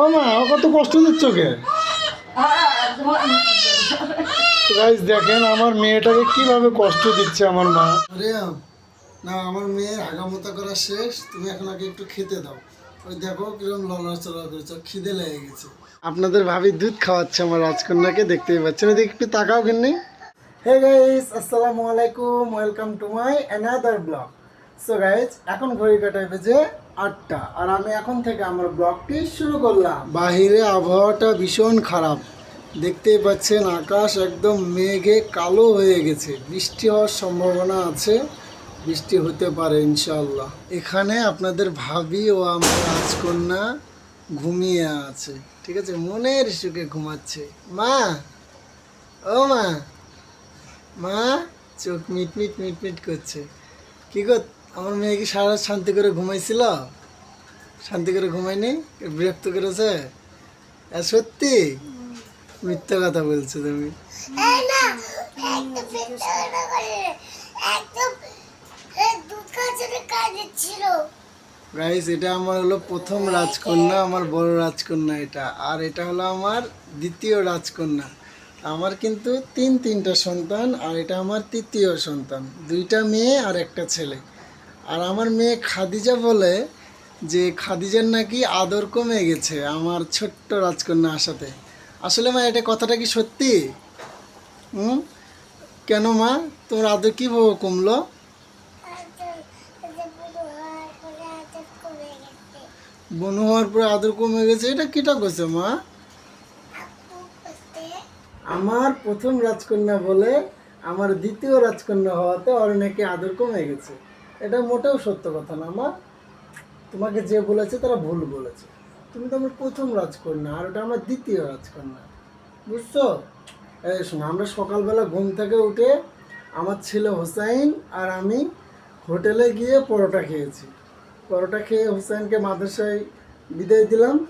ও মা ও কত কষ্ট দিচ্ছ কে গাইজ দেখেন আমার মেয়েটাকে কীভাবে কষ্ট দিচ্ছে আমার মা। না আমার মেয়ের হাগামতা করা শেষ তুমি এখন আগে একটু খেতে দাও। ওই দেখো কিরম লড়াচড়া করছে খিদে লেগে গেছে। আপনাদের ভাবি দুধ খাওয়াচ্ছে আমার রাজকন্যাকে দেখতেই পাচ্ছেন। এদিকে একটু তাকাও কিন্নি হে গাইস আসসালামু আলাইকুম welcome to my another blog so guys এখন ঘড়ি কাটায় বেজে আটটা। আর আমি এখন থেকে আমার ব্লগটি শুরু করলাম। বাহিরে আবহাওয়াটা ভীষণ খারাপ। দেখতেই পাচ্ছেন আকাশ একদম মেঘে কালো হয়ে গেছে। বৃষ্টি হওয়ার সম্ভাবনা আছে। বৃষ্টি হতে পারে ইনশাল্লাহ এখানে আপনাদের ভাবি ও আমার রাজকন্যা ঘুমিয়ে আছে। ঠিক আছে, মনের সুখে ঘুমাচ্ছে। মা! ও মা! মা! চোখ মিট মিট মিট মিট করছে। কি গো আমার মেয়ে কি সারা শান্তি করে ঘুমাইছিল? শান্তি করে ঘুমাইনি বিরক্ত করেছে? সত্যি? মিথ্যা কথা বলছো তুমি। গাইস এটা আমার হলো প্রথম রাজকন্যা আমার বড় রাজকন্যা এটা। আর এটা হলো আমার দ্বিতীয় রাজকন্যা। আমার কিন্তু তিন তিনটা সন্তান আর এটা আমার তৃতীয় সন্তান। দুইটা মেয়ে আর একটা ছেলে। আর আমার মেয়ে খাদিজা বলে যে খাদিজার নাকি আদর কমে গেছে আমার ছোট্ট রাজকন্যা আসাতে আসলে মা, এটা কথাটা কি সত্যি? হুম? কেন মা? তোমার আদর কীভাবে কমলো? বনু হওয়ার পরে আদর কমে গেছে, এটা কিটা করছে মা? আমার প্রথম রাজকন্যা বলে আমার দ্বিতীয় রাজকন্যা হওয়াতে ওর আদর কমে গেছে। এটা মোটেও সত্য কথা না, মা। তোমাকে যে বলেছে তারা ভুল বলেছে। তুমি তো আমার প্রথম রাজকন্যা, আর ওটা আমার দ্বিতীয় রাজকন্যা। বুঝছ? এই শোনো, আমরা সকালবেলা ঘুম থেকে উঠে আমার ছেলে হোসাইন আর আমি হোটেলে গিয়ে পরোটা খেয়েছি। পরোটা খেয়ে হোসেনকে মাদ্রাসায় বিদায় দিলাম।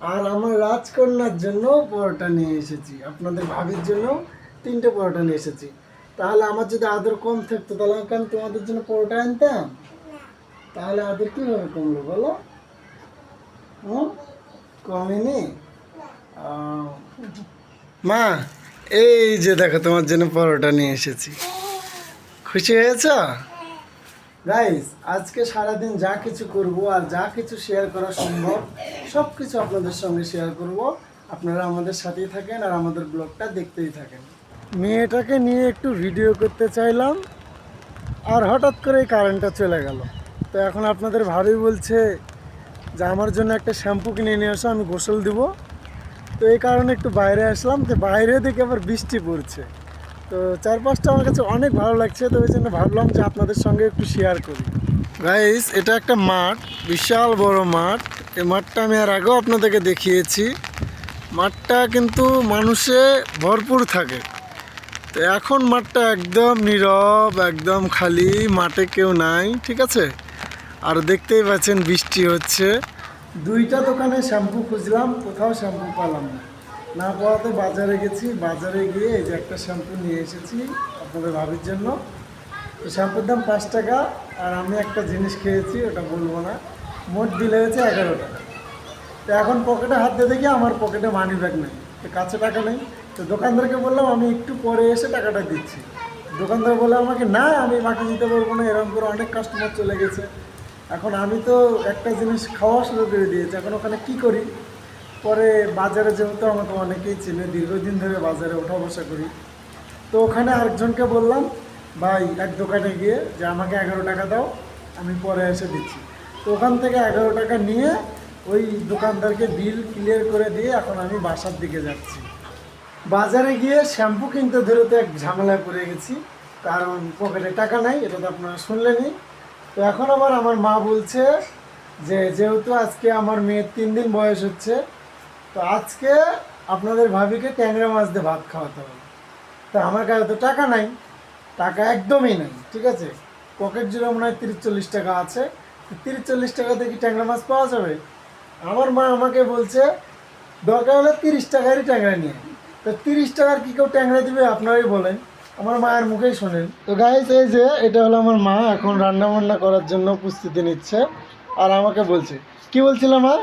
আর আমার রাজকন্যার জন্য পরোটা নিয়ে এসেছি। আপনাদের ভাবির জন্য তিনটে পরোটা নিয়ে এসেছি। তাহলে আমার যদি আদর কম থাকতো তাহলে কি আমি তোমাদের জন্য পরোটা আনতাম? তাহলে আদর কীভাবে কমলো বলো? হুম? কমেনি? মা এই যে দেখো তোমার জন্য পরোটা নিয়ে এসেছি। খুশি হয়েছ? গাইস আজকে সারাদিন যা কিছু করব আর যা কিছু শেয়ার করা সম্ভব সব কিছু আপনাদের সঙ্গে শেয়ার করব। আপনারা আমাদের সাথেই থাকেন আর আমাদের ব্লগটা দেখতেই থাকেন। মেয়েটাকে নিয়ে একটু ভিডিও করতে চাইলাম, আর হঠাৎ করে কারেন্টটা চলে গেল। তো এখন আপনাদের ভাবি বলছে যে আমার জন্য একটা শ্যাম্পু কিনে নিয়ে আসো আমি গোসল দিব। তো এই কারণে একটু বাইরে আসলাম, তো বাইরে দেখে আবার বৃষ্টি পড়ছে। তো চারপাশটা আমার কাছে অনেক ভালো লাগছে, তো ওই জন্য ভাবলাম যে আপনাদের সঙ্গে একটু শেয়ার করি। গাইস এটা একটা মাঠ, বিশাল বড় মাঠ। এই মাঠটা আমি আর আগেও আপনাদেরকে দেখিয়েছি। মাঠটা কিন্তু মানুষে ভরপুর থাকে। এখন মাঠটা একদম নীরব, একদম খালি, মাঠে কেউ নাই, ঠিক আছে? আর দেখতেই পাচ্ছেন বৃষ্টি হচ্ছে। দুইটা দোকানে শ্যাম্পু খুঁজলাম, কোথাও শ্যাম্পু পালাম না। না পাওয়াতে বাজারে গেছি, বাজারে গিয়ে এই যে একটা শ্যাম্পু নিয়ে এসেছি আপনাদের ভাবির জন্য। তো শ্যাম্পুর দাম পাঁচ টাকা, আর আমি একটা জিনিস খেয়েছি, ওটা বলব না। মোট বিল হয়েছে এগারো টাকা। তো এখন পকেটে হাত দিয়ে দেখি, আমার পকেটে মানি ব্যাগ নেই। তো কাছে টাকা নেই। তো দোকানদারকে বললাম, আমি একটু পরে এসে টাকাটা দিচ্ছি। দোকানদার বলে আমাকে না, আমি বাকি দিতে পারব না, এরকম করে অনেক কাস্টমার চলে গেছে। এখন আমি তো একটা জিনিস খাওয়া শুরু করে দিয়েছি, এখন ওখানে কি করি? পরে বাজারে যেহেতু আমাকে অনেকেই চিনে, দীর্ঘদিন ধরে বাজারে ওঠা বসা করি। তো ওখানে আরেকজনকে বললাম, ভাই, এক দোকানে গিয়ে যে আমাকে এগারো টাকা দাও, আমি পরে এসে দিচ্ছি। তো ওখান থেকে এগারো টাকা নিয়ে ওই দোকানদারকে বিল ক্লিয়ার করে দিয়ে এখন আমি বাসার দিকে যাচ্ছি। বাজারে গিয়ে শ্যাম্পু কিনতে ধরে তো এক ঝামেলায় পড়ে গেছি। কারণ পকেটে টাকা নাই, এটা তো আপনারা শুনলেনই। তো এখন আবার আমার মা বলছে যে, যেহেতু আজকে আমার মেয়ের তিন দিন বয়স হচ্ছে, তো আজকে আপনাদের ভাবিকে ট্যাংরা মাছ দিয়ে ভাত খাওয়াতে হবে। তো আমার কাছে তো টাকা নাই, টাকা একদমই নাই, ঠিক আছে? পকেট জুড়ে মনে হয় তিরিশ চল্লিশ টাকা আছে। তিরিশ চল্লিশ টাকাতে কি ট্যাংরা মাছ পাওয়া যাবে? আমার মা আমাকে বলছে, দরকার হলে তিরিশ টাকারই ট্যাংরা নিয়ে। তো তিরিশ টাকার কি কেউ ট্যাংরা দিবে? আপনারাই বলেন। আমার মায়ের মুখেই শোনেন। তো গাইস এই যে এটা হলো আমার মা এখন রান্না বান্না করার জন্য প্রস্তুতি নিচ্ছে। আর আমাকে বলছে কি বলছিল মা?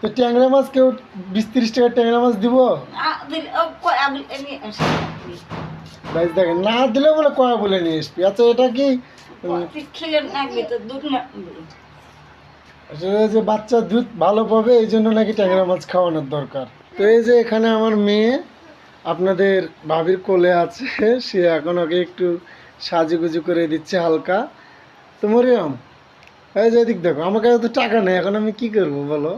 তো ট্যাংরা মাছ কেউ বিশ তিরিশ টাকার ট্যাংরা মাছ দিব? গাইজ দেখেন না দিলে বলে কয়া বলে নিয়ে আসবি। আচ্ছা এটা কি? খেলে নাকবি দুধ না আসলে যে বাচ্চা দুধ ভালো পাবে এই জন্য নাকি ট্যাংরা মাছ খাওয়ানোর দরকার। তো এই যে এখানে আমার মেয়ে আপনাদের ভাবির কোলে আছে সে এখন ওকে একটু সাজুগুজু করে দিচ্ছে হালকা। তো মরিয়ম এই যে এদিক দেখো আমার কাছে তো টাকা নেই এখন আমি কি করব বলো?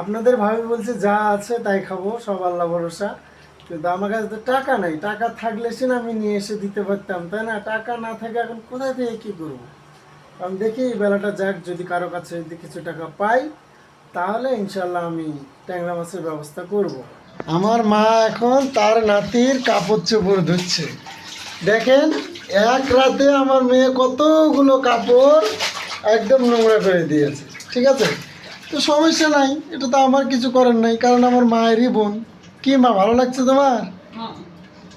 আপনাদের ভাবি বলছে যা আছে তাই খাব সব আল্লাহ ভরসা। কিন্তু আমার কাছে তো টাকা নাই টাকা থাকলে সে না আমি নিয়ে এসে দিতে পারতাম তাই না? টাকা না থাকে এখন কোথায় থেকে কি করব? আমি দেখি এই বেলাটা যাক যদি কারও কাছে যদি কিছু টাকা পাই তাহলে ইনশাল্লাহ আমি ট্যাংরা মাছের ব্যবস্থা করব। আমার মা এখন তার নাতির কাপড় চোপড় ধুচ্ছে। দেখেন এক রাতে আমার মেয়ে কতগুলো কাপড় একদম নোংরা করে দিয়েছে ঠিক আছে? তো সমস্যা নাই এটা তো আমার কিছু করার নাই কারণ আমার মায়েরই বোন। কি মা ভালো লাগছে তোমার?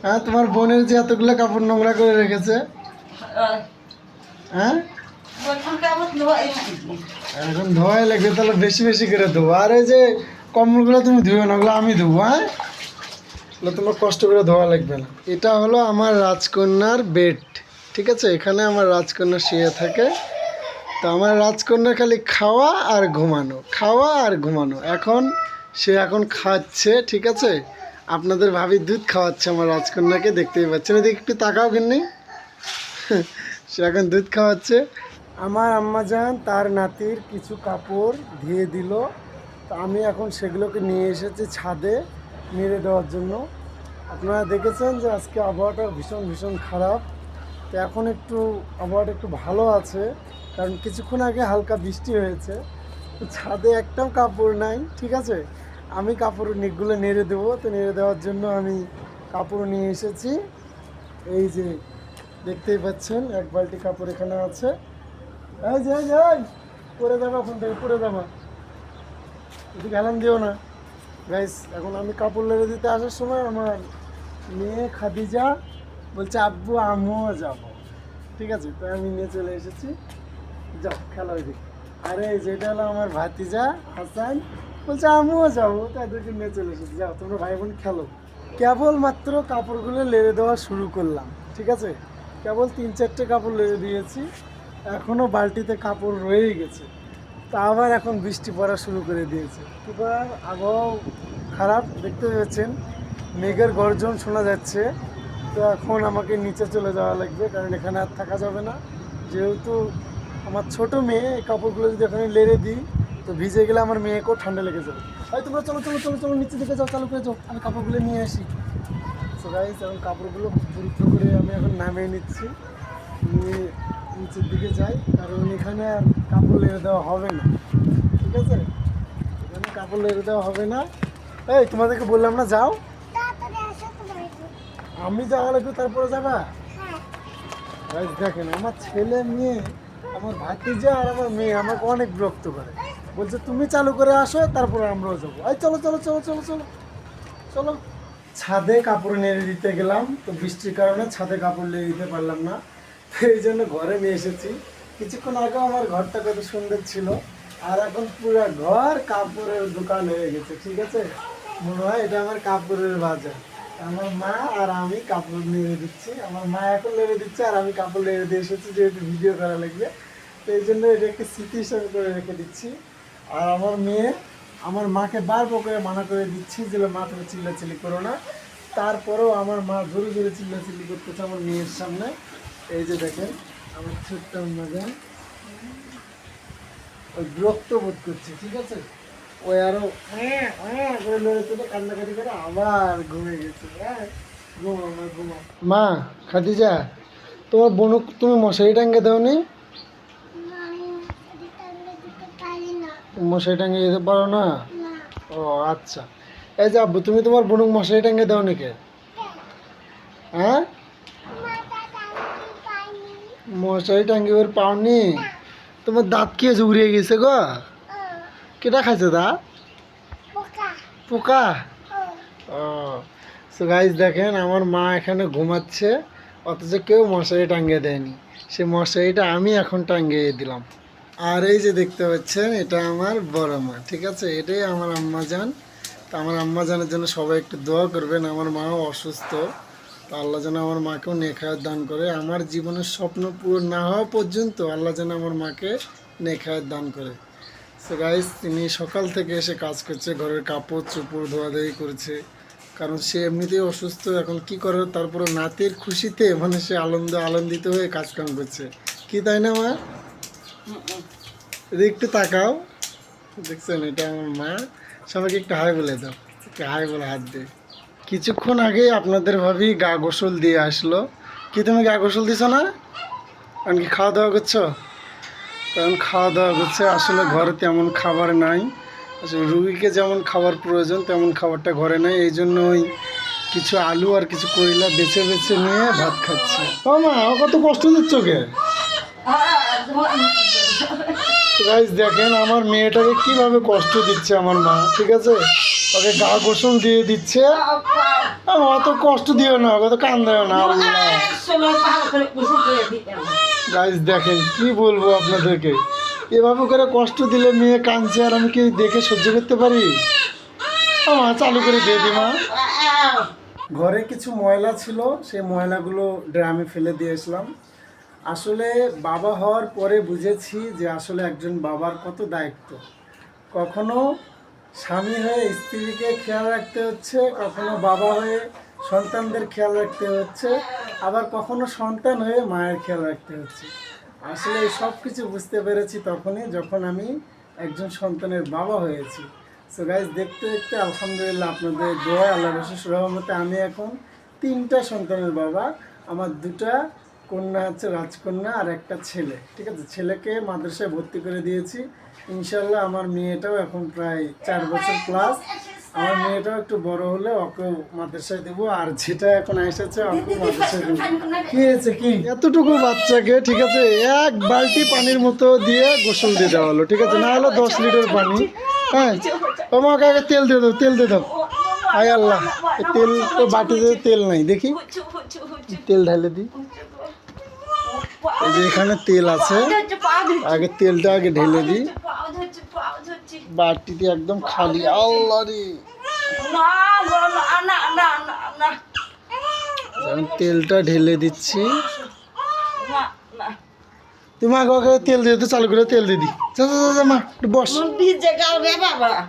হ্যাঁ। তোমার বোনের যে এতগুলো কাপড় নোংরা করে রেখেছে? হ্যাঁ? এখন ধোয়াই লাগবে তাহলে বেশি বেশি করে ধোবো। আর এই যে কম্বলগুলো তুমি ধুও না, ওগুলো আমি ধোবো হ্যাঁ? ওগুলো তোমার কষ্ট করে ধোয়া লাগবে না। এটা হলো আমার রাজকন্যার বেড, ঠিক আছে? এখানে আমার রাজকন্যা শুয়ে থাকে। তো আমার রাজকন্যা খালি খাওয়া আর ঘুমানো, খাওয়া আর ঘুমানো। এখন সে এখন খাচ্ছে, ঠিক আছে? আপনাদের ভাবি দুধ খাওয়াচ্ছে আমার রাজকন্যাকে, দেখতেই পাচ্ছেন। এদিকে একটু তাকাও কিন্নি সে এখন দুধ খাওয়াচ্ছে। আমার আম্মাজান তার নাতির কিছু কাপড় ধুয়ে দিল। তো আমি এখন সেগুলোকে নিয়ে এসেছি ছাদে নেড়ে দেওয়ার জন্য। আপনারা দেখেছেন যে আজকে আবহাওয়াটা ভীষণ ভীষণ খারাপ। তো এখন একটু আবহাওয়াটা একটু ভালো আছে, কারণ কিছুক্ষণ আগে হালকা বৃষ্টি হয়েছে। ছাদে একটাও কাপড় নাই, ঠিক আছে? আমি কাপড় নিকগুলো নেড়ে দেবো। তো নেড়ে দেওয়ার জন্য আমি কাপড় নিয়ে এসেছি। এই যে দেখতেই পাচ্ছেন, এক বালতি কাপড় এখানে আছে। থেকে পরে দিও না। এখন আমি কাপড় দিতে আসার সময় আমার মেয়ে বলছে, আব্বু ঠিক আছে আমি নিয়ে চলে এসেছি। খেলা আরে, যেটা হলো আমার ভাতিজা হাসান বলছে, আমিও যাব। তাদেরকে নিয়ে চলে এসেছি। যাও, তোমরা ভাই বোন খেলো। কেবল মাত্র কাপড়গুলো লেড়ে দেওয়া শুরু করলাম, ঠিক আছে? কেবল তিন চারটে কাপড় লেড়ে দিয়েছি। এখনও বালতিতে কাপড় রয়েই গেছে। তা আবার এখন বৃষ্টি পড়া শুরু করে দিয়েছে। এবার আবহাওয়া খারাপ, দেখতে পাচ্ছেন মেঘের গর্জন শোনা যাচ্ছে। তো এখন আমাকে নিচে চলে যাওয়া লাগবে, কারণ এখানে আর থাকা যাবে না। যেহেতু আমার ছোট মেয়ে, এই কাপড়গুলো যদি এখানে লেড়ে দিই, তো ভিজে গেলে আমার মেয়েকেও ঠান্ডা লেগে যাবে। ভাই, তোমরা চলো চলো চলো চলো নিচে দিকে যাও, চালু করে যাও। আমি কাপড়গুলো নিয়ে আসি। সো গাইস এখন কাপড়গুলো দ্রুত করে আমি এখন নামিয়ে নিচ্ছি। নিয়ে নিচের দিকে যাই কারণ এখানে আর কাপড় লেগে দেওয়া হবে না। ঠিক আছে? এখানে কাপড় লেগে দেওয়া হবে না। এই তোমাদেরকে বললাম না যাও। আমি যাওয়া লাগবে তারপরে যাবা? হ্যাঁ। দেখেন আমার ছেলে মেয়ে আমার ভাতিজা আর আমার মেয়ে আমাকে অনেক বিরক্ত করে। বলছে তুমি চালু করে আসো তারপরে আমরাও যাব। এই চলো চলো চলো চলো চলো চলো। ছাদে কাপড় নেড়ে দিতে গেলাম তো বৃষ্টির কারণে ছাদে কাপড় নেড়ে দিতে পারলাম না। এই জন্য ঘরে নিয়ে এসেছি। কিছুক্ষণ আগে আমার ঘরটা কত সুন্দর ছিল। আর এখন পুরো ঘর কাপড়ের দোকান হয়ে গেছে, ঠিক আছে? মনে হয় এটা আমার কাপড়ের বাজার। আমার মা আর আমি কাপড় নেড়ে দিচ্ছি। আমার মা এখন নেড়ে দিচ্ছে আর আমি কাপড় নেড়ে দিয়ে এসেছি, যেহেতু ভিডিও করা লাগবে। তো এই জন্য এটা একটি স্মৃতি হিসাবে করে রেখে দিচ্ছি। আর আমার মেয়ে, আমার মাকে বারবার করে মানা করে দিচ্ছি যে মা তুমি চিল্লাচিল্লি করো না। তারপরেও আমার মা জোরে জোরে চিল্লাচিল্লি করতেছে আমার মেয়ের সামনে। এই যে দেখেন, আমার ছোট্ট মাজান ওই বিরক্ত বোধ করছে, ঠিক আছে? ওই আরও হ্যাঁ হ্যাঁ কান্নাকাটি করে আবার ঘুমিয়ে গেছে। হ্যাঁ মা, খাদিজা, তোমার বোনু, তুমি মশারি টাঙ্গে দাও নি মশারি টাঙ্গে যেতে পারো না? ও আচ্ছা। এই যে আব্বু, তুমি তোমার বোনক মশারি টাঙ্গে দাও নাকি হ্যাঁ? মশারি টাঙ্গে ওর পাওনি। তোমার দাঁত কি হয়েছে উড়িয়ে গেছে গো। কেটা খাইছে দাঁত পোকা। ও। সো গাইজ দেখেন আমার মা এখানে ঘুমাচ্ছে অথচ কেউ মশারি টাঙ্গিয়ে দেয়নি। সে মশারিটা আমি এখন টাঙ্গিয়ে দিলাম। আর এই যে দেখতে পাচ্ছেন এটা আমার বড় মা ঠিক আছে? এটাই আমার আম্মা তো আমার আম্মা জানের জন্য সবাই একটু দোয়া করবেন। আমার মাও অসুস্থ। আল্লাহ যেন আমার মাকেও নেখায়াত দান করে। আমার জীবনের স্বপ্ন পূরণ না হওয়া পর্যন্ত আল্লাহ যেন আমার মাকে নেখায়াত দান করে। সো গাইস তিনি সকাল থেকে এসে কাজ করছে, ঘরের কাপড় চোপড় ধোয়াধুয়ি করছে। কারণ সে এমনিতেই অসুস্থ, এখন কি করে? তারপরে নাতির খুশিতে মানে সে আনন্দ, আনন্দিত হয়ে কাজকাম করছে। কি তাই না, মা? এদিকে একটু তাকাও। দেখছেন, এটা আমার মা। সবাইকে একটু হাই বলে দাও। একটু হাই বলে হাত দিয়ে কিছুক্ষণ আগেই আপনাদের ভাবি গা গোসল দিয়ে আসলো। কি তুমি গা গোসল দিছো না? কারণ কি খাওয়া দাওয়া করছ? কারণ খাওয়া দাওয়া করছে। আসলে ঘরে তেমন খাবার নাই। আসলে রুগীকে যেমন খাবার প্রয়োজন, তেমন খাবারটা ঘরে নাই। এই জন্য ওই কিছু আলু আর কিছু কয়লা বেছে বেছে নিয়ে ভাত খাচ্ছে। মা, ও কত কষ্ট দিচ্ছ কে দেখেন আমার মেয়েটাকে কীভাবে কষ্ট দিচ্ছে আমার মা, ঠিক আছে? ওকে গা গোসল দিয়ে দিচ্ছে। অত কষ্ট দিও না কত কান্দাও না। আল্লাহ গাইজ দেখেন, কি বলব আপনাদেরকে? এভাবে করে কষ্ট দিলে মেয়ে কাঁদছে, আর আমি কি দেখে সহ্য করতে পারি? আমা চালু করে দিয়ে দি, মা। ঘরে কিছু ময়লা ছিল, সেই ময়লাগুলো ড্রামে ফেলে দিয়েছিলাম। আসলে বাবা হওয়ার পরে বুঝেছি যে আসলে একজন বাবার কত দায়িত্ব। কখনো স্বামী হয়ে স্ত্রীকে খেয়াল রাখতে হচ্ছে, কখনো বাবা হয়ে সন্তানদের খেয়াল রাখতে হচ্ছে, আবার কখনো সন্তান হয়ে মায়ের খেয়াল রাখতে হচ্ছে। আসলে এই সব কিছু বুঝতে পেরেছি তখনই যখন আমি একজন সন্তানের বাবা হয়েছি। সো গাইজ দেখতে দেখতে আলহামদুলিল্লাহ আপনাদের দোয়া আল্লাহ রসুস রহমতে আমি এখন তিনটা সন্তানের বাবা, আমার দুটা কন্যা হচ্ছে রাজকন্যা আর একটা ছেলে ঠিক আছে? ছেলেকে মাদ্রাসায় ভর্তি করে দিয়েছি। ইনশাল্লাহ আমার মেয়েটাও এখন প্রায় চার বছর প্লাস আমার মেয়েটাও একটু বড় হলে ওকে মাদ্রাসায় দেবো। আর যেটা এখন এসেছে ওকে মাদ্রাসায় দেবো। কি হয়েছে কি? এতটুকু বাচ্চাকে ঠিক আছে এক বালতি পানির মতো দিয়ে গোসল দিয়ে দেওয়া হলো ঠিক আছে? না হলো দশ লিটার পানি। হ্যাঁ? তোমাকে আগে তেল দিয়ে দাও তেল দিয়ে দাও। আয় আল্লাহ তেল তো বাটিতে তেল নাই দেখি। তেল ঢালে দিই। এই যে এখানে তেল আছে। আগে তেলটা আগে ঢেলে দিই। বাটিতে একদম খালি। আল্লাহ রে। আমি তেলটা ঢেলে দিচ্ছি। তুমি আগে আগে তেল দিয়ে তো চালু করে তেল দিয়ে দি। যা যা, যা, মা একটু বস।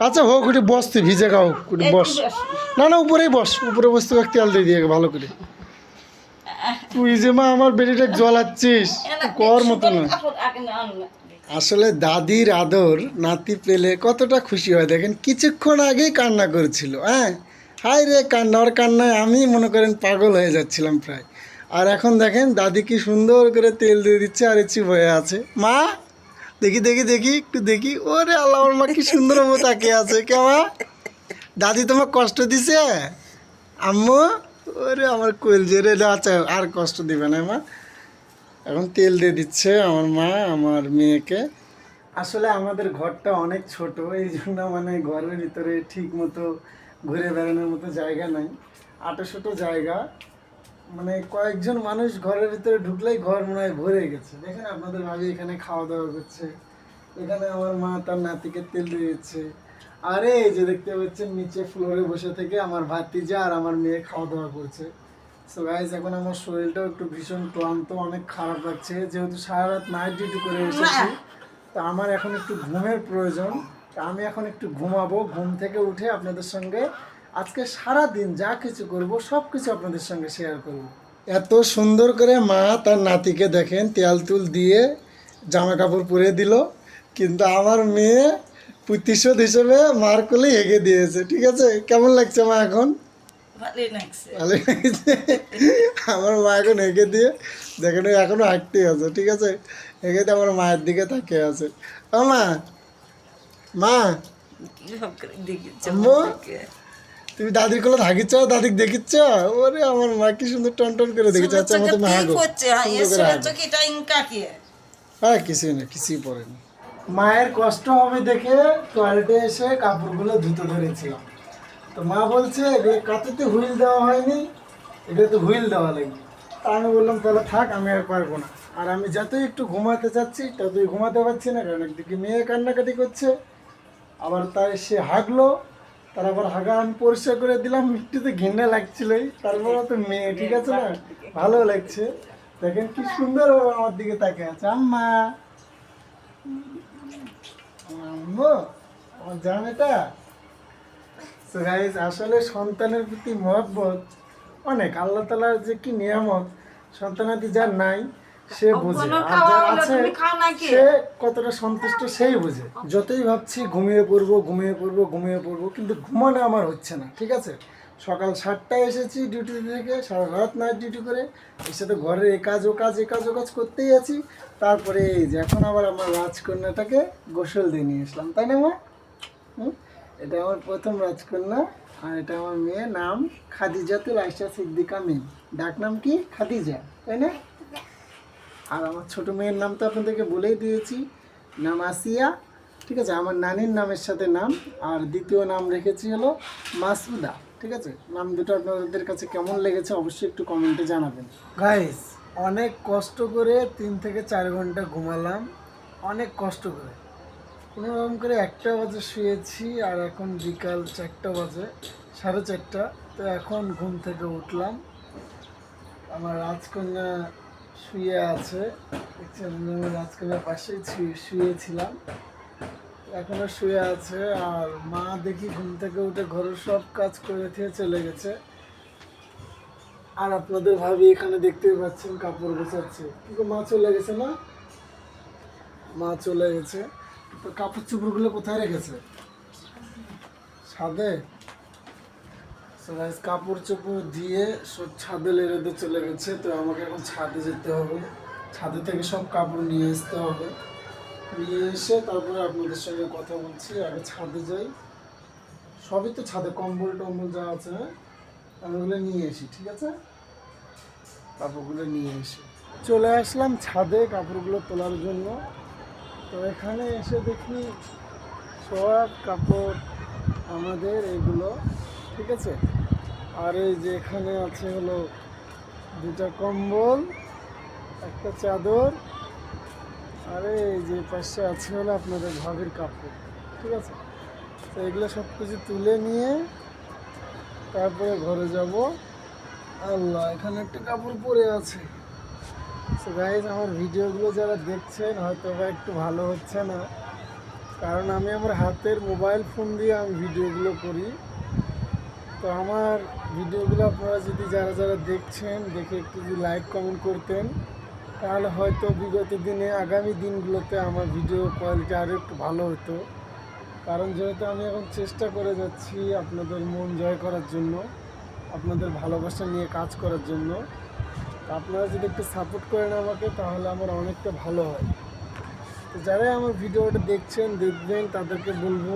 আচ্ছা হোক একটু বস তুই ভিজে খাও একটু বস। না না উপরেই বস উপরে বসতে তেল দিয়ে দিয়ে ভালো করে। তুই যে মা আমার বেটিটা জ্বলাচ্ছিস কর মতো না। আসলে দাদির আদর নাতি পেলে কতটা খুশি হয় দেখেন কিছুক্ষণ আগেই কান্না করেছিল হ্যাঁ? হাই রে কান্না ওর কান্নায় আমি মনে করেন পাগল হয়ে যাচ্ছিলাম প্রায়। আর এখন দেখেন দাদি কি সুন্দর করে তেল দিয়ে দিচ্ছে আর চুপ হয়ে আছে। মা দেখি দেখি দেখি একটু দেখি। ওরে আল্লাহ আমার মা কি সুন্দর মতো তাকিয়ে আছে। কেমন দাদি তোমার কষ্ট দিছে? আম্মু? ওরে আমার কোয়েল জেরে আচ্ছা আর কষ্ট দিবে না, মা। এখন তেল দিয়ে দিচ্ছে আমার মা, আমার মেয়েকে। আসলে আমাদের ঘরটা অনেক ছোট, এই জন্য মানে ঘরের ভিতরে ঠিক মতো ঘুরে বেড়ানোর মতো জায়গা নাই। আটো জায়গা। মানে কয়েকজন মানুষ ঘরের ভিতরে ঢুকলেই ঘর মনে হয় ভরে গেছে। দেখেন আপনাদের ভাবি এখানে খাওয়া দাওয়া করছে। এখানে আমার মা তার নাতিকে তেল দিয়ে দিচ্ছে। আরে, এই যে দেখতে পাচ্ছেন, নিচে ফ্লোরে বসে থেকে আমার ভাতিজা আর আমার মেয়ে খাওয়া দাওয়া করছে। সো গাইজ এখন আমার শরীরটাও একটু ভীষণ ক্লান্ত, অনেক খারাপ লাগছে। যেহেতু সারা রাত নাইট ডিউটি করে এসেছি, তো আমার এখন একটু ঘুমের প্রয়োজন। আমি এখন একটু ঘুমাবো। ঘুম থেকে উঠে আপনাদের সঙ্গে আজকে সারা দিন যা কিছু করব সব কিছু আপনাদের সঙ্গে শেয়ার করব। এত সুন্দর করে মা তার নাতিকে দেখেন, তেল তুল দিয়ে জামা কাপড় পরে দিল। কিন্তু আমার মেয়ে প্রতিশোধ হিসেবে মার কোলে হেগে দিয়েছে ঠিক আছে? কেমন লাগছে মা এখন? ভালোই লাগছে। আমার মা এখন হেগে দিয়ে দেখেন এখনও হাঁটতে আছে ঠিক আছে? হেগে দিয়ে আমার মায়ের দিকে তাকিয়ে আছে। ও মা মা। তুমি দাদির কোলে থাকিচ্ছ? দাদিক দেখিচ্ছ? ওরে আমার মা কি সুন্দর টন টন করে দেখেছে আচ্ছা আমার তুমি হাগো। হ্যাঁ কিছুই না কিছুই পড়েনি। মায়ের কষ্ট হবে দেখে টয়লেটে এসে কাপড়গুলো ধুতে ধরেছিলাম। তো মা বলছে রে কাঁথেতে হুইল দেওয়া হয়নি এটা তো হুইল দেওয়া লাগবে। তা আমি বললাম, তাহলে থাক, আমি আর পারব না। আর আমি যতই একটু ঘুমাতে চাচ্ছি, ততই ঘুমাতে পারছি না, কারণ একদিকে মেয়ে কান্নাকাটি করছে, আবার তাই সে হাগলো, তার আবার হাগা আমি পরিষ্কার করে দিলাম একটু তো ঘেন্না লাগছিলই তারপর তো মেয়ে, ঠিক আছে না? ভালো লাগছে। দেখেন কি সুন্দর আমার দিকে তাকে আছে। আম্মা! আম্মু আমার জান এটা? So আসলে সন্তানের প্রতি মহব্বত অনেক। আল্লাহ তালার যে কি নিয়ামত সন্তানাদি যার নাই সে বোঝে। আর যার আছে? সে কতটা সন্তুষ্ট সেই বোঝে। যতই ভাবছি ঘুমিয়ে পড়ব ঘুমিয়ে পড়ব ঘুমিয়ে পড়ব কিন্তু ঘুমানো আমার হচ্ছে না ঠিক আছে? সকাল সাতটায় এসেছি ডিউটি থেকে, সারা রাত নাইট ডিউটি করে। এর সাথে ঘরের এ কাজ, ও কাজ, এ কাজ, ও কাজ করতেই আছি। তারপরে এই যে এখন আবার আমার রাজকন্যাটাকে গোসল দিয়ে নিয়ে এসলাম তাই না মা? এটা আমার প্রথম রাজকন্যা আর এটা আমার মেয়ের নাম খাদিজাতুল আয়সা সিদ্দিকা মিম। ডাক নাম কি? খাদিজা, তাই না? আর আমার ছোট মেয়ের নাম তো আপনাদেরকে বলেই দিয়েছি, নাম আসিয়া। ঠিক আছে, আমার নানির নামের সাথে নাম। আর দ্বিতীয় নাম রেখেছি হলো মাসুদা। ঠিক আছে? নাম দুটো আপনাদের কাছে কেমন লেগেছে অবশ্যই একটু কমেন্টে জানাবেন। গাইস অনেক কষ্ট করে তিন থেকে চার ঘণ্টা ঘুমালাম। অনেক কষ্ট করে। কোনো রকম করে একটা বাজে শুয়েছি আর এখন বিকাল চারটা বাজে, সাড়ে চারটা। তো এখন ঘুম থেকে উঠলাম। আমার রাজকন্যা শুয়ে আছে। রাজকন্যার শুয়ে- শুয়েছিলাম। এখনও শুয়ে আছে আর মা দেখি ঘুম থেকে উঠে ঘরের সব কাজ করে দিয়ে চলে গেছে। আর আপনাদের ভাবি এখানে দেখতেই পাচ্ছেন কাপড় গোছাচ্ছে। কিন্তু মা চলে গেছে না? মা চলে গেছে। তো কাপড় চোপড়গুলো কোথায় রেখেছে? ছাদে? কাপড় চোপড় দিয়ে সব ছাদে লেড়ে চলে গেছে। তো আমাকে এখন ছাদে যেতে হবে। ছাদে থেকে সব কাপড় নিয়ে আসতে হবে। নিয়ে এসে তারপরে আপনাদের সঙ্গে কথা বলছি, আগে ছাদে যাই। সবই তো ছাদে, কম্বল টম্বল যা আছে হ্যাঁ? আমি ওগুলো নিয়ে আসি, ঠিক আছে? কাপড়গুলো নিয়ে এসে। চলে আসলাম ছাদে কাপড়গুলো তোলার জন্য। তো এখানে এসে দেখি সব কাপড় আমাদের এগুলো, ঠিক আছে? আর এই যে এখানে আছে হলো দুটা কম্বল, একটা চাদর আর যে পাশে আছে হলো আপনাদের ভাবির কাপড়, ঠিক আছে? তো এগুলো সব কিছু তুলে নিয়ে তারপরে ঘরে যাব। আল্লাহ, এখানে একটা কাপড় পরে আছে। সো গাইজ আমার ভিডিওগুলো যারা দেখছেন, হয়তো বা একটু ভালো হচ্ছে না। কারণ আমি আমার হাতের মোবাইল ফোন দিয়ে আমি ভিডিওগুলো করি। তো আমার ভিডিওগুলো আপনারা যদি যারা যারা দেখছেন, দেখে একটু যদি লাইক কমেন্ট করতেন তাহলে হয়তো বিগত দিনে, আগামী দিনগুলোতে আমার ভিডিও কোয়ালিটি আরও একটু ভালো হতো। কারণ যেহেতু আমি এখন চেষ্টা করে যাচ্ছি আপনাদের মন জয় করার জন্য, আপনাদের ভালোবাসা নিয়ে কাজ করার জন্য। আপনারা যদি একটু সাপোর্ট করেন আমাকে, তাহলে আমার অনেকটা ভালো হয়। তো যারাই আমার ভিডিওটা দেখছেন, দেখবেন, তাদেরকে বলব,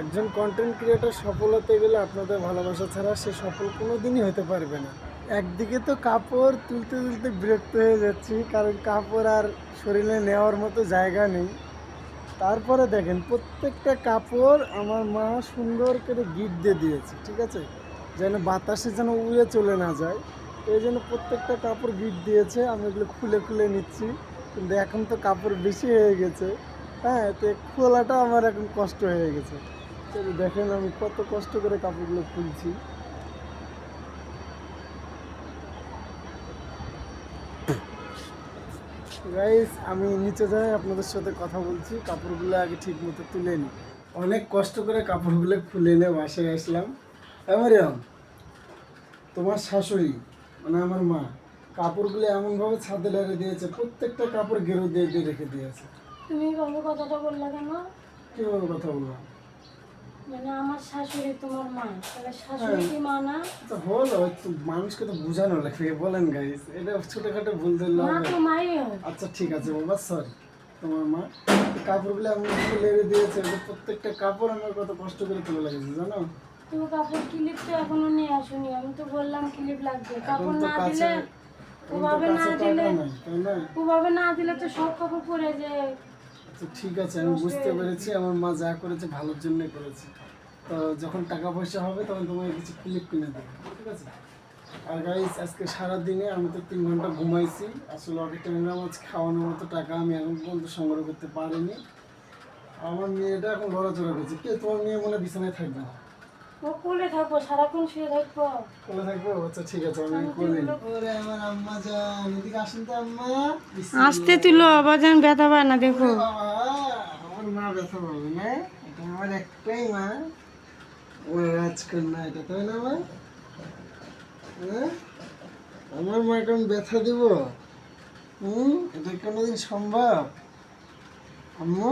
একজন কন্টেন্ট ক্রিয়েটার সফল হতে গেলে আপনাদের ভালোবাসা ছাড়া সে সফল কোনো দিনই হতে পারবে না। একদিকে তো কাপড় তুলতে তুলতে বিরক্ত হয়ে যাচ্ছি, কারণ কাপড় আর শরীরে নেওয়ার মতো জায়গা নেই। তারপরে দেখেন, প্রত্যেকটা কাপড় আমার মা সুন্দর করে গিট দিয়ে দিয়েছে, ঠিক আছে? যেন বাতাসে যেন উড়ে চলে না যায়। এই জন্য প্রত্যেকটা কাপড় গিট দিয়েছে, আমি এগুলো খুলে খুলে নিচ্ছি। কিন্তু এখন তো কাপড় বেশি হয়ে গেছে। হ্যাঁ তো খোলাটা আমার এখন কষ্ট হয়ে গেছে। দেখেন আমি কত কষ্ট করে কাপড়গুলো খুলছি। গাইস আমি নিচে যাই আপনাদের সাথে কথা বলছি। কাপড়গুলো আগে ঠিক মতো তুলে নিই অনেক কষ্ট করে কাপড়গুলো খুলে নিয়ে বাসায় আসলাম। এমরিয়াম তোমার শাশুড়ি মানে আমার মা কাপড়গুলো এমনভাবে ছাদে লেগে দিয়েছে প্রত্যেকটা কাপড় গেরো দিয়ে দিয়ে রেখে দিয়েছে। তুমি কথাটা বললা কেন? কীভাবে কথা বললাম? মানে আমার শাশুড়ি তোমার মা। তাহলে শাশুড়ি কি মা না? তো হলো একটু মানুষকে তো বোঝানো লাগবে বলেন গাইস এটা ছোটোখাটো ভুল ধরলে মা তো মাই আচ্ছা ঠিক আছে বাবা সরি তোমার মা কাপড়গুলো ভাবে দিয়েছে প্রত্যেকটা কাপড় আমার কত কষ্ট করে তুলে লাগছে জানো? তুমি কাপড় ক্লিপ তো এখনও নিয়ে আসুনি। আমি তো বললাম ক্লিপ লাগবে। কাপড় না দিলে ওভাবে না দিলে ওভাবে না দিলে তো সব কাপড় পরে যে আচ্ছা ঠিক আছে, আমি বুঝতে পেরেছি, আমার মা যা করেছে ভালোর জন্যই করেছে। তো যখন টাকা পয়সা হবে, তখন তোমাকে কিছু ক্লিপ কিনে দেবো, ঠিক আছে? আর গাইস আজকে সারাদিনে আমি তো তিন ঘণ্টা ঘুমাইছি, আসলে অনেক ট্যাংরা মাছ খাওয়ানোর মতো টাকা আমি এখন পর্যন্ত সংগ্রহ করতে পারিনি। আমার মেয়েটা এখন লড়াচড়া করছে। কে? তোমার মেয়ে মনে বিছানায় থাকবে না। ও কোলে থাকব সারাক্ষণ শুয়ে থাকব। কোলে থাকবে? আচ্ছা ঠিক আছে আমি কোলে নিই। ওরে আমার আম্মা যান এদিকে আসুন তো আম্মা। আসতে তুলো আবার যেন ব্যথা পায় না দেখো। বাবা, আমার মা ব্যথা পাবে না। এটা আমার একটাই মা। রাজকন্যা এটা তাই না মা? হ্যাঁ? আমার মা এখন ব্যথা দিব। হুম? এটা কোনোদিন সম্ভব? আম্মু?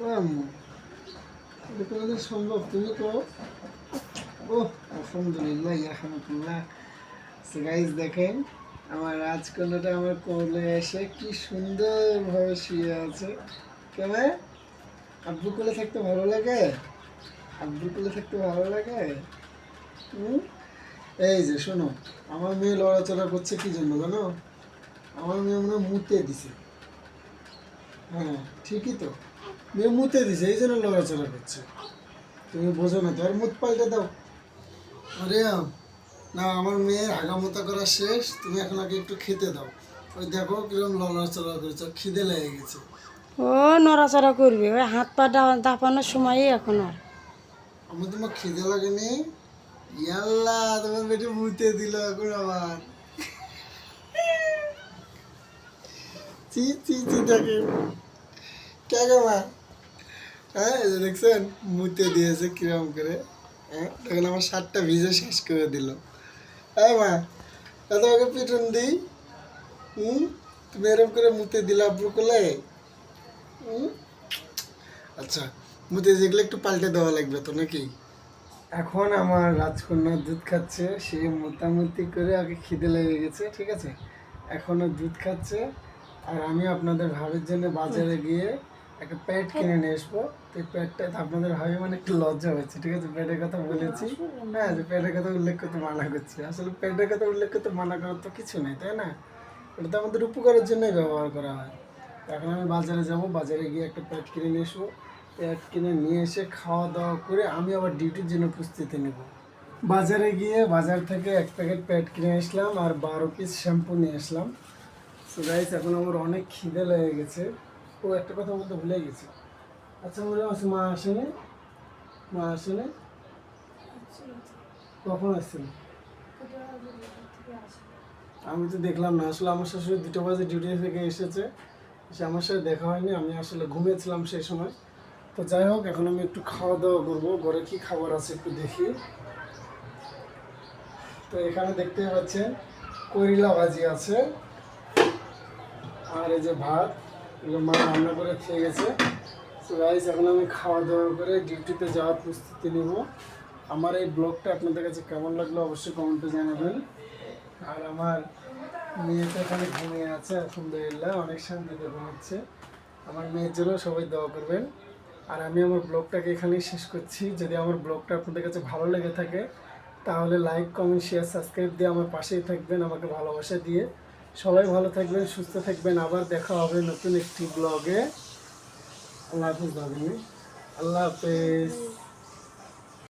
ও আম্মু। কোনোদিন সম্ভব, তুমি তো ও আলহামদুলিল্লাহ আলহামদুলিল্লাহ গাইজ দেখেন, আমার রাজকন্যাটা আমার কোলে এসে কি সুন্দরভাবে শুয়ে আছে। কেমন? আব্বু কোলে থাকতে ভালো লাগে? আব্বু কোলে থাকতে ভালো লাগে? এই যে, শোনো, আমার মেয়ে লড়াচড়া করছে কি জন্য জানো? আমার মেয়ে মনে মুতে দিছে। হ্যাঁ ঠিকই তো। মেয়ে মুতে দিছে এই জন্য লড়াচড়া করছে। তুমি বোঝো না তো আর মুত পাল্টে দাও। আরে না আমার মেয়ের হাগামোতা করা শেষ তুমি এখন আগে একটু খেতে দাও। ওই দেখো কিরম লড়াচড়া করেছে খিদে লেগে গেছে। ও নড়াচড়া করবে ওই হাত পা দাপানোর সময়ই এখন আর। আমি তোমার খিদে লাগেনি। ইয়াল্লা তোমার বেটে মুতে দিল এখন আবার। চি চি চি দেখে। কে গো মা? হ্যাঁ দেখছেন মুতে দিয়েছে কিরম করে হ্যাঁ তখন আমার শার্টটা ভিজে শেষ করে দিল। হ্যাঁ মা তা তোমাকে পিটন দিই? হুম? তুমি এরকম করে মুতে দিলা আব্বুর কোলে? হুম? আচ্ছা মুতে যেগুলো একটু পাল্টে দেওয়া লাগবে তো নাকি? এখন আমার রাজকন্যা দুধ খাচ্ছে, সে মোটামুটি করে আগে খিদে লেগে গেছে, ঠিক আছে? এখনও দুধ খাচ্ছে, আর আমি আপনাদের ভাবের জন্য বাজারে গিয়ে একটা প্যাড কিনে নিয়ে আসব। তো এই প্যাডটা আপনাদের ভাবে মানে একটু লজ্জা হয়েছে ঠিক আছে? প্যাডের কথা বলেছি। হ্যাঁ যে প্যাডের কথা উল্লেখ করতে মানা করছি। আসলে প্যাডের কথা উল্লেখ করতে মানা করার তো কিছু নেই তাই না? এটা তো আমাদের উপকারের জন্যই ব্যবহার করা হয়। এখন আমি বাজারে যাব বাজারে গিয়ে একটা প্যাড কিনে নিয়ে আসব। প্যাড কিনে নিয়ে এসে খাওয়া দাওয়া করে আমি আবার ডিউটির জন্য প্রস্তুতি নেব। বাজারে গিয়ে বাজার থেকে এক প্যাকেট প্যাড কিনে আসলাম আর বারো পিস শ্যাম্পু নিয়ে আসলাম। সো গাইস এখন আমার অনেক খিদে লেগে গেছে। ও একটা কথা বলতে ভুলে গেছি। আচ্ছা মনে আছে মা আসেনি। মা আসেনি। কখন আসছেন? আমি তো দেখলাম না। আসলে আমার শাশুড়ি দুটো বাজে ডিউটি থেকে এসেছে। সে আমার সাথে দেখা হয়নি। আমি আসলে ঘুমিয়েছিলাম সেই সময়। তো যাই হোক, এখন আমি একটু খাওয়া দাওয়া করব। ঘরে কি খাবার আছে একটু দেখি। তো এখানে দেখতে পাচ্ছেন, করিলা ভাজি আছে। আর এই যে ভাত। এগুলো মা রান্না করে খেয়ে গেছে। তো গাইস এখন আমি খাওয়া দাওয়া করে ডিউটিতে যাওয়ার প্রস্তুতি নেব। আমার এই ব্লগটা আপনাদের কাছে কেমন লাগল অবশ্যই কমেন্টে জানাবেন। আর আমার মেয়ে তো এখানে ঘুমিয়ে আছে, আলহামদুলিল্লাহ, অনেক শান্তিতে ঘুমাচ্ছে। আমার মেয়ের জন্য সবাই দোয়া করবেন। আর আমি আমার ব্লগটাকে এখানেই শেষ করছি। যদি আমার ব্লগটা আপনাদের কাছে ভালো লেগে থাকে, তাহলে লাইক কমেন্ট শেয়ার সাবস্ক্রাইব দিয়ে আমার পাশেই থাকবেন, আমাকে ভালোবাসা দিয়ে। সবাই ভালো থাকবেন, সুস্থ থাকবেন। আবার দেখা হবে নতুন একটি ব্লগে আল্লাহ হাফিজ আল্লাহ হাফেজ।